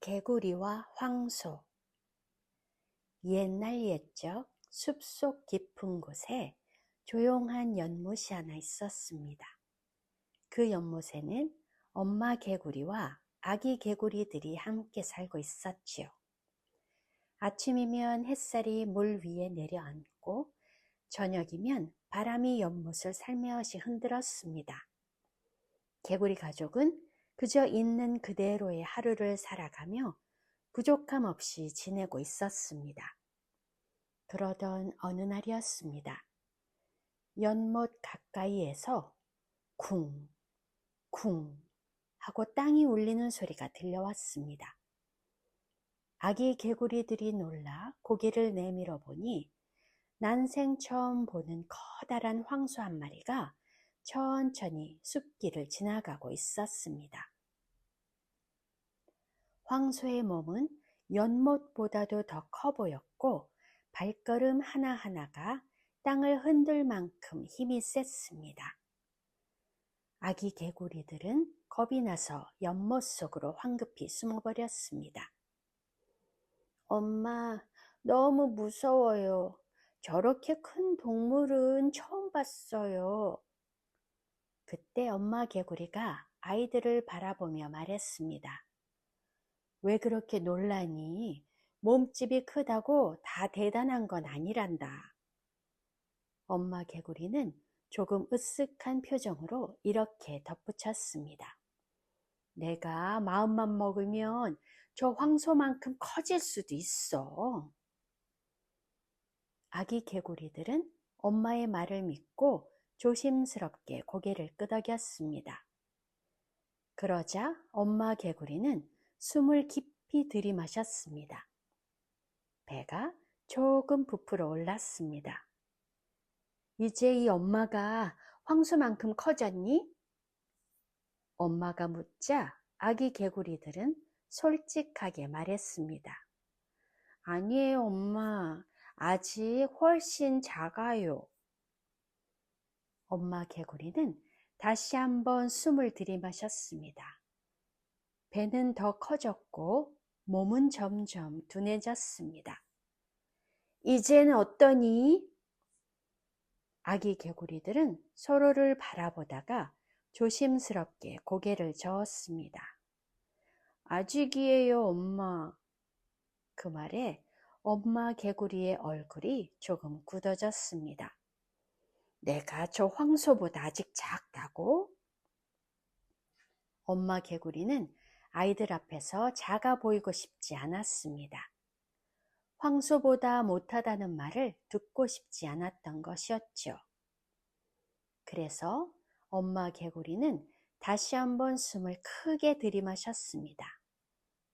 개구리와 황소 옛날 옛적 숲속 깊은 곳에 조용한 연못이 하나 있었습니다. 그 연못에는 엄마 개구리와 아기 개구리들이 함께 살고 있었지요. 아침이면 햇살이 물 위에 내려앉고 저녁이면 바람이 연못을 살며시 흔들었습니다. 개구리 가족은 그저 있는 그대로의 하루를 살아가며 부족함 없이 지내고 있었습니다. 그러던 어느 날이었습니다. 연못 가까이에서 쿵, 쿵 하고 땅이 울리는 소리가 들려왔습니다. 아기 개구리들이 놀라 고개를 내밀어 보니 난생 처음 보는 커다란 황소 한 마리가 천천히 숲길을 지나가고 있었습니다. 황소의 몸은 연못보다도 더 커 보였고 발걸음 하나하나가 땅을 흔들 만큼 힘이 셌습니다. 아기 개구리들은 겁이 나서 연못 속으로 황급히 숨어버렸습니다. 엄마, 너무 무서워요. 저렇게 큰 동물은 처음 봤어요. 그때 엄마 개구리가 아이들을 바라보며 말했습니다. 왜 그렇게 놀라니? 몸집이 크다고 다 대단한 건 아니란다. 엄마 개구리는 조금 으쓱한 표정으로 이렇게 덧붙였습니다. 내가 마음만 먹으면 저 황소만큼 커질 수도 있어. 아기 개구리들은 엄마의 말을 믿고 조심스럽게 고개를 끄덕였습니다. 그러자 엄마 개구리는 숨을 깊이 들이마셨습니다. 배가 조금 부풀어 올랐습니다. 이제 이 엄마가 황소만큼 커졌니? 엄마가 묻자 아기 개구리들은 솔직하게 말했습니다. 아니에요, 엄마. 아직 훨씬 작아요. 엄마 개구리는 다시 한번 숨을 들이마셨습니다. 배는 더 커졌고 몸은 점점 둔해졌습니다. 이제는 어떠니? 아기 개구리들은 서로를 바라보다가 조심스럽게 고개를 저었습니다. 아직이에요, 엄마. 그 말에 엄마 개구리의 얼굴이 조금 굳어졌습니다. 내가 저 황소보다 아직 작다고? 엄마 개구리는 아이들 앞에서 작아 보이고 싶지 않았습니다. 황소보다 못하다는 말을 듣고 싶지 않았던 것이었죠. 그래서 엄마 개구리는 다시 한번 숨을 크게 들이마셨습니다.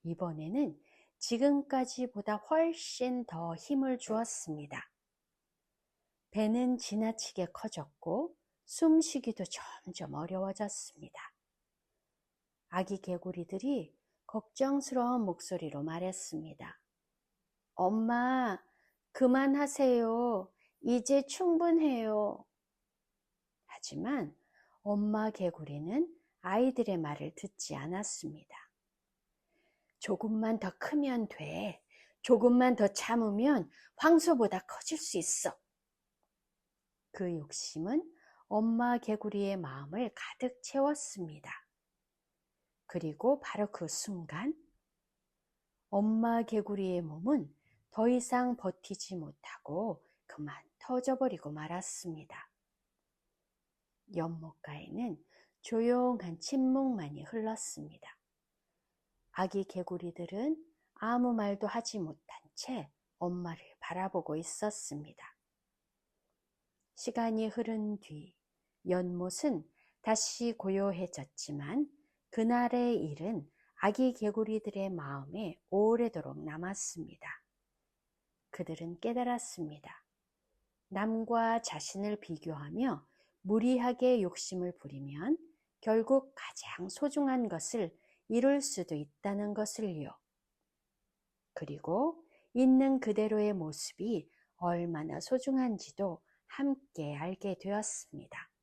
이번에는 지금까지보다 훨씬 더 힘을 주었습니다. 배는 지나치게 커졌고 숨쉬기도 점점 어려워졌습니다. 아기 개구리들이 걱정스러운 목소리로 말했습니다. 엄마, 그만하세요. 이제 충분해요. 하지만 엄마 개구리는 아이들의 말을 듣지 않았습니다. 조금만 더 크면 돼. 조금만 더 참으면 황소보다 커질 수 있어. 그 욕심은 엄마 개구리의 마음을 가득 채웠습니다. 그리고 바로 그 순간 엄마 개구리의 몸은 더 이상 버티지 못하고 그만 터져버리고 말았습니다. 연못가에는 조용한 침묵만이 흘렀습니다. 아기 개구리들은 아무 말도 하지 못한 채 엄마를 바라보고 있었습니다. 시간이 흐른 뒤 연못은 다시 고요해졌지만 그날의 일은 아기 개구리들의 마음에 오래도록 남았습니다. 그들은 깨달았습니다. 남과 자신을 비교하며 무리하게 욕심을 부리면 결국 가장 소중한 것을 이룰 수도 있다는 것을요. 그리고 있는 그대로의 모습이 얼마나 소중한지도 함께 알게 되었습니다.